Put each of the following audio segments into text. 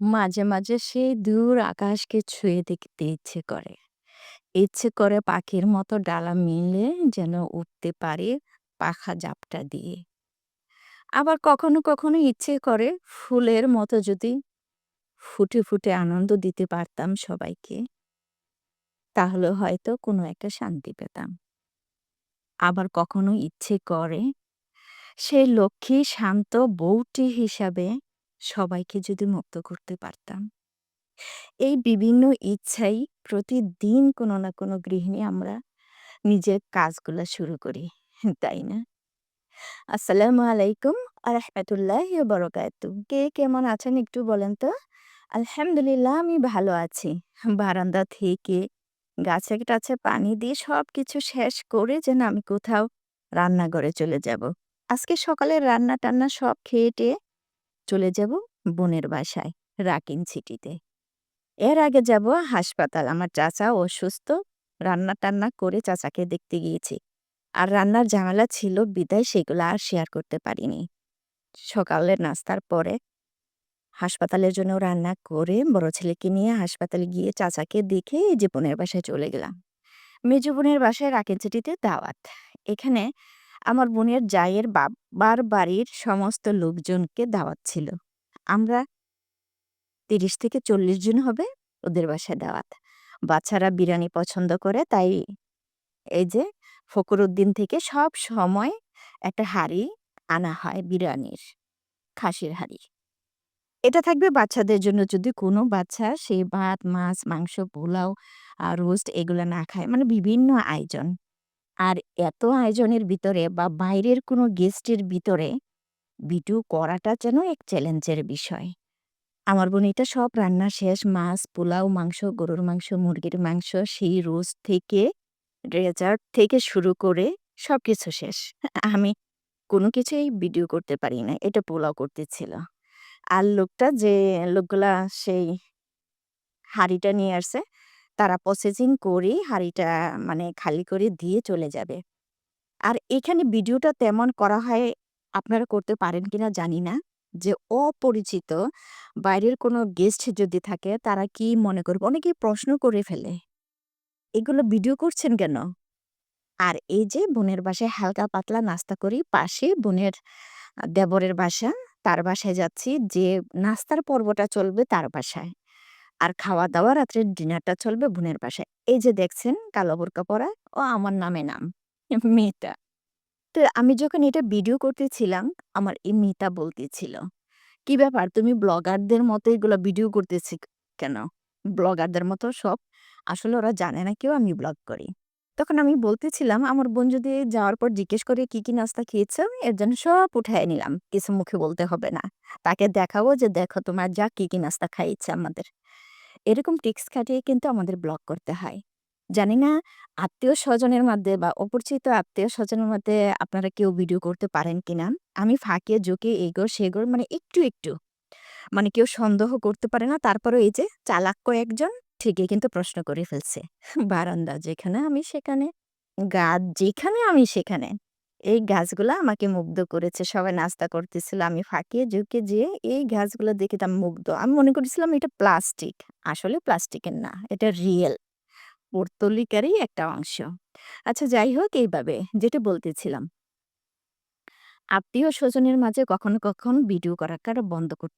মাঝে, মাঝে সেই দূর আকাশকে ছুঁয়ে দেখতে ইচ্ছে করে। ইচ্ছে করে পাখির মতো ডালা মেলে যেন উড়তে পারি পাখা ঝাপটা দিয়ে। আবার কখনো, কখনো ইচ্ছে করে ফুলের মতো যদি ফুটে, ফুটে আনন্দ দিতে পারতাম সবাইকে। তাহলে হয়তো কোনো একটা শান্তি পেতাম। আবার কখনো ইচ্ছে করে সেই লক্ষ্মী শান্ত বউটি হিসাবে সবাইকে যদি মুক্ত করতে পারতাম। এই বিভিন্ন ইচ্ছাই প্রতিদিন কোনো না কোনো গৃহিণী আমরা নিজের কাজগুলা শুরু করি। তাই না? আসসালামু আলাইকুম আ রাহমাতুল্লাহি ওয়া বারাকাতু। কে কেমন আছেন একটু বলেন তো? আলহামদুলিল্লাহ, আমি ভালো আছি। বারান্দা থেকে গাছে-টাছে পানি দিয়ে সব কিছু শেষ করে যেন আমি কোথাও রান্নাঘরে চলে যাব। আজকে সকালের রান্না-টান্না সব খেয়ে-টেয়ে চলে যাব বোনের বাসায়, রাকিন সিটিতে। এর আগে যাব হাসপাতাল। আমার চাচা অসুস্থ। রান্না-টান্না করে চাচাকে দেখতে গিয়েছি। আর রান্নার ঝামেলা ছিল, বিদায় সেগুলো আর শেয়ার করতে পারিনি। সকালের নাস্তার পরে হাসপাতালের জন্য রান্না করে বড় ছেলেকে নিয়ে হাসপাতালে গিয়ে চাচাকে দেখে এই যে বোনের বাসায় চলে গেলাম। মেজো বোনের বাসায় রাকিন সিটিতে দাওয়াত। এখানে আমার বোনের জায়ের বাবার বাড়ির সমস্ত লোকজনকে দাওয়াত ছিল। আমরা ৩০ থেকে ৪০ জন হবে ওদের বাসায় দাওয়াত। বাচ্চারা বিরিয়ানি পছন্দ করে তাই এই যে ফকরুদ্দিন থেকে সব সময় একটা হাঁড়ি আনা হয় বিরিয়ানির, খাসির হাঁড়ি। এটা থাকবে বাচ্চাদের জন্য যদি কোনো বাচ্চা সেই ভাত, মাছ, মাংস, পোলাও, রোস্ট এগুলো না খায়। মানে বিভিন্ন আয়োজন। আর এত আয়োজনের ভিতরে বা বাইরের কোনো গেস্টের ভিতরে ভিডিও করাটা যেন এক চ্যালেঞ্জের বিষয়। আমার বোন এটা সব রান্না শেষ মাছ, পোলাও, মাংস, গরুর মাংস, মুরগির মাংস সেই রোস্ট থেকে ডেজার্ট থেকে শুরু করে সব কিছু শেষ। আমি কোনো কিছুই ভিডিও করতে পারি না। এটা পোলাও করতেছিল। আর লোকটা যে লোকগুলা সেই হাঁড়িটা নিয়ে আসছে তারা প্রসেসিং করেই হাঁড়িটা মানে খালি করে দিয়ে চলে যাবে। আর এখানে ভিডিওটা তেমন করা হয়, আপনারা করতে পারেন কিনা জানি না। যে অপরিচিত বাইরের কোনো গেস্ট যদি থাকে, তারা কি মনে করবে? অনেকেই প্রশ্ন করে ফেলে। এগুলো ভিডিও করছেন কেন? আর এই যে বোনের বাসায় হালকা পাতলা নাস্তা করি। পাশে বোনের দেবরের বাসা। তার বাসায় যাচ্ছি, যে নাস্তার পর্বটা চলবে তার বাসায়। আর খাওয়া-দাওয়া রাত্রের ডিনারটা চলবে বোনের বাসায়। এই যে দেখছেন কালো বোরকা পরা ও আমার নামে নাম মেয়েটা। তো আমি যখন এটা ভিডিও করতেছিলাম আমার এই মেয়েটা বলতেছিল, "কি ব্যাপার তুমি ব্লগারদের মতো এগুলো ভিডিও করতেছি কেন? ব্লগারদের মতো সব।" আসলে ওরা জানে না কেউ আমি ব্লগ করি। তখন আমি বলতেছিলাম আমার বোন যদি যাওয়ার পর জিজ্ঞেস করে, "কি, কি নাস্তা খেয়েছো?" এর জন্য সব উঠায়ে নিলাম। কিছু মুখে বলতে হবে না। তাকে দেখাবো যে, "দেখো তোমার যা কি, কি নাস্তা খাইয়েছে আমাদের।" এরকম টিক্স খাটিয়ে কিন্তু আমাদের ব্লগ করতে হয়। জানি না আত্মীয়-স্বজনের মধ্যে বা অপরিচিত আত্মীয়-স্বজনের মধ্যে আপনারা কেউ ভিডিও করতে পারেন কিনা? আমি ফাঁকে ঝুঁকে এগোর সেগোর মানে একটু, একটু। মানে কেউ সন্দেহ করতে পারে না। তারপরেও এই যে চালাক কয়েকজন ঠিকই কিন্তু প্রশ্ন করে ফেলছে। বারান্দা যেখানে আমি সেখানে, গাছ যেখানে আমি সেখানে। এই গাছগুলা আমাকে মুগ্ধ করেছে। সবাই নাস্তা করতেছিল। আমি ফাঁকে ঝুঁকে যেয়ে এই গাছগুলো দেখে আমি মুগ্ধ। আমি মনে করেছিলাম এটা প্লাস্টিক। আসলে প্লাস্টিকের না। এটা রিয়েল। পর্তলিকারই একটা অংশ। আচ্ছা যাই হোক এইভাবে যেটা বলতেছিলাম। আত্মীয়-স্বজনের মাঝে কখনো, কখনো ভিডিও বন্ধ কর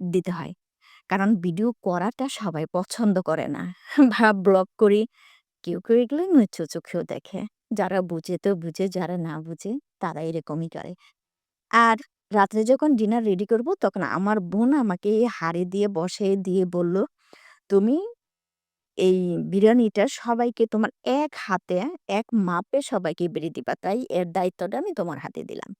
দিতে হয়। কারণ ভিডিও করাটা সবাই পছন্দ করে না। বা ব্লগ করি কেউ, কেউ এগুলো নিচ্ছ চোখেও দেখে। যারা বুঝে তো বুঝে, যারা না বুঝে তারা এরকমই করে। আর রাত্রে যখন ডিনার রেডি করব তখন আমার বোন আমাকে হাঁড়ি দিয়ে বসায় দিয়ে বলল, "তুমি এই বিরিয়ানিটা সবাইকে তোমার এক হাতে, এক মাপে সবাইকে বেড়ে দিবা। তাই এর দায়িত্বটা আমি তোমার হাতে দিলাম।"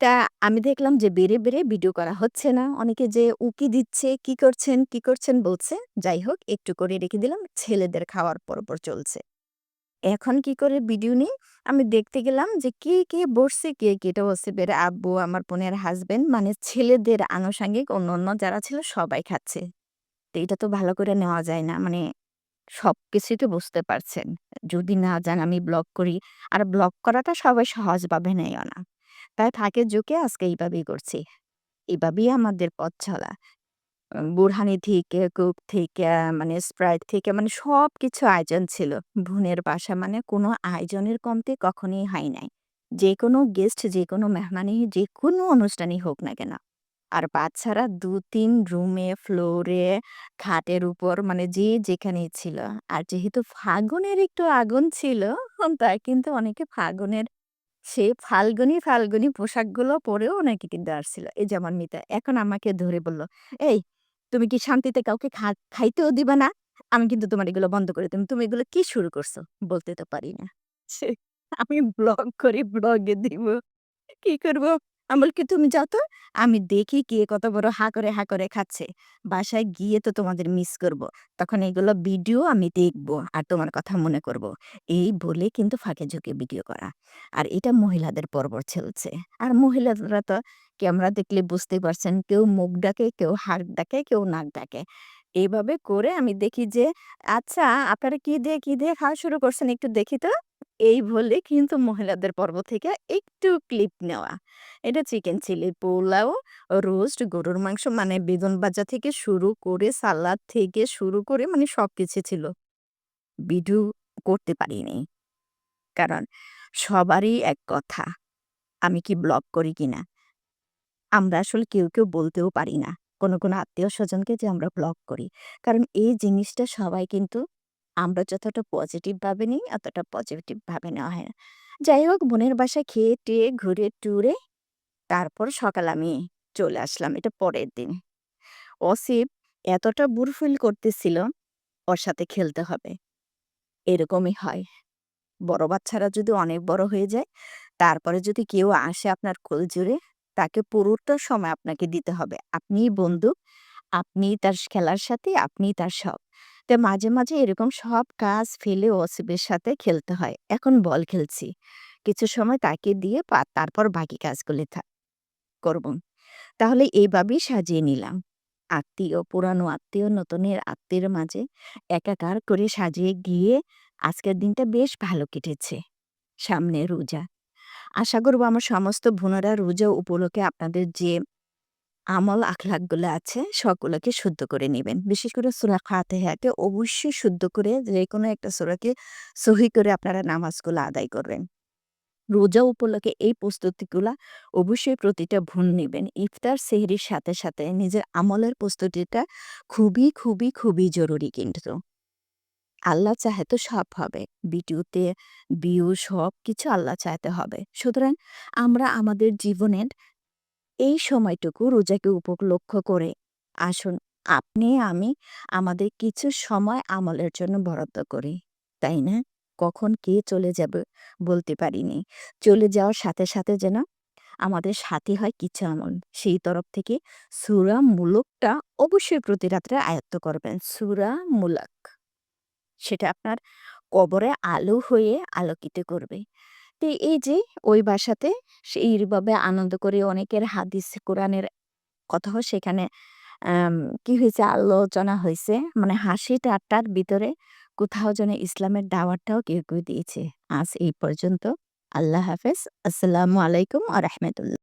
তা আমি দেখলাম যে বেড়ে, বেড়ে ভিডিও করা হচ্ছে না। অনেকে যে উকি দিচ্ছে, "কি করছেন, কি করছেন?" বলছে। যাই হোক একটু করে রেখে দিলাম। ছেলেদের খাওয়ার পরপর চলছে। এখন কি করে ভিডিও নিই? আমি দেখতে গেলাম যে কে, কে বসছে, কে, কে এটা বসছে বেড়ে আব্বু, আমার বোনের হাসব্যান্ড মানে ছেলেদের আনুষঙ্গিক অন্য-অন্য যারা ছিল সবাই খাচ্ছে। তো এটা তো ভালো করে নেওয়া যায় না। মানে সবকিছুই তো বুঝতে পারছেন। যদি না যান আমি ব্লগ করি। আর ব্লগ করাটা সবাই সহজভাবে নেয়ও না। তাই ফাঁকে ঝুঁকে আজকে এইভাবেই করছি। এভাবেই আমাদের পথ চলা। আ বুরহানি থেকে, কোক থেকে, মানে স্প্রাইট থেকে মানে সবকিছু আয়োজন ছিল। বোনের বাসা মানে কোনো আয়োজনের কমতি কখনোই হয় নাই। যেকোনো গেস্ট, যেকোনো মেহমানি, যেকোনো অনুষ্ঠানই হোক না কেন। আর বাচ্চারা ২-৩ রুমে, ফ্লোরে, খাটের উপর মানে যে যেখানেই ছিল। আর যেহেতু ফাগুনের একটু আগুন ছিল, তাই কিন্তু অনেকে ফাগুনের সে ফাল্গুনী, ফাল্গুনি পোশাকগুলো পরেও অনেকে কিন্তু আসছিল। এই যেমন মিতা। এখন আমাকে ধরে বলল, "এই তুমি কি শান্তিতে কাউকে খাইতেও দিবে না? আমি কিন্তু তোমার এগুলো বন্ধ করে তুমি তুমি এগুলো কি শুরু করছ?" বলতে তো পারি না। আমি ব্লগ করে, ব্লগে দিব। কি করব? আমি বলি কি, "তুমি যাও তো। আমি দেখি কে কত বড় হা করে, হা করে খাচ্ছে। বাসায় গিয়ে তো তোমাদের মিস করব। তখন এগুলো ভিডিও আমি দেখব আর তোমার কথা মনে করব।" এই বলে কিন্তু ফাঁকে ঝুঁকে ভিডিও করা। আর এটা মহিলাদের পর্ব চলছে। আর মহিলারা তো ক্যামেরা দেখলে বুঝতেই পারছেন কেউ মুখ ডাকে, কেউ হাত ডাকে, কেউ নাক ডাকে। এভাবে করে আমি দেখি যে, "আচ্ছা আপনারা কি দিয়ে, কি দিয়ে খাওয়া শুরু করছেন একটু দেখি তো?" এই বলে কিন্তু মহিলাদের পর্ব থেকে একটু ক্লিপ নেওয়া। এটা চিকেন চিলি, পোলাও, রোস্ট, গরুর মাংস মানে বেদন ভাজা থেকে শুরু করে সালাদ থেকে শুরু করে মানে সবকিছু ছিল। ভিডিও করতে পারিনি। কারণ সবারই এক কথা, আমি কি ব্লগ করি কিনা? আমরা আসলে কেউ, কেউ বলতেও পারি না। কোনো, কোনো আত্মীয় স্বজনকে যে আমরা ব্লগ করি। কারণ এই জিনিসটা সবাই কিন্তু আমরা যতটা পজিটিভ ভাবে নিই, অতটা পজিটিভ ভাবে নেওয়া হয় না। যাই হোক বোনের বাসায় খেয়ে-টেয়ে, ঘুরে-টুরে তারপর সকাল আমি চলে আসলাম। এটা পরের দিন। অসিফ এতটা বোর ফিল করতেছিল, ওর সাথে খেলতে হবে। এরকমই হয়। বড় বাচ্চারা যদি অনেক বড় হয়ে যায়, তারপরে যদি কেউ আসে আপনার কোল জুড়ে তাকে পুরোটা সময় আপনাকে দিতে হবে। আপনিই বন্ধু, আপনি তার খেলার সাথে আপনিই তার সব। তো মাঝে, মাঝে এরকম সব কাজ ফেলে অসিফের সাথে খেলতে হয়। এখন বল খেলছি। কিছু সময় তাকে দিয়ে তারপর বাকি কাজগুলি থা করব। তাহলে এইভাবেই সাজিয়ে নিলাম। আত্মীয়, পুরানো আত্মীয়, নতুনের আত্মীয়ের মাঝে একাকার করে সাজিয়ে গিয়ে আজকের দিনটা বেশ ভালো কেটেছে। সামনে রোজা। আশা করব আমার সমস্ত বোনেরা রোজা উপলক্ষে আপনাদের যে আমল আখলাকগুলো আছে সবগুলোকে শুদ্ধ করে নিবেন। বিশেষ করে সূরা ফাতিহাকে অবশ্যই শুদ্ধ করে যেকোনো একটা সূরাকে সহি করে আপনারা নামাজগুলো আদায় করবেন। রোজা উপলক্ষে এই প্রস্তুতিগুলা অবশ্যই প্রতিটা বোন নিবেন। ইফতার, সেহরির সাথে, সাথে নিজের আমলের প্রস্তুতিটা খুবই, খুবই, খুবই জরুরি কিন্তু। আল্লাহ চাহে তো সব হবে। ভিডিওতে ভিউ সবকিছু আল্লাহ চাইতে হবে। সুতরাং আমরা আমাদের জীবনের এই সময়টুকু রোজাকে উপলক্ষ করে আসুন আপনি আমি আমাদের কিছু সময় আমলের জন্য বরাদ্দ করি। তাই না? কখন কে চলে যাবে বলতে পারিনি। চলে যাওয়ার সাথে, সাথে যেন আমাদের সাথী হয় কিছু আমল। সেই তরফ থেকে সূরা মুলুকটা অবশ্যই প্রতি রাত্রে আয়ত্ত করবেন। সূরা মুলাক। সেটা আপনার কবরে আলো হয়ে আলোকিত করবে। এই যে ওই বাসাতে সেইভাবে আনন্দ করে অনেকের হাদিস কোরআনের কথাও সেখানে কি হয়েছে আলোচনা হয়েছে মানে হাসি ঠাট্টার ভিতরে কোথাও যেন ইসলামের দাওয়াতটাও কেউ, কেউ দিয়েছে। আজ এই পর্যন্ত। আল্লাহ হাফেজ। আসসালামু আলাইকুম আ রাহমাতুল্লাহ।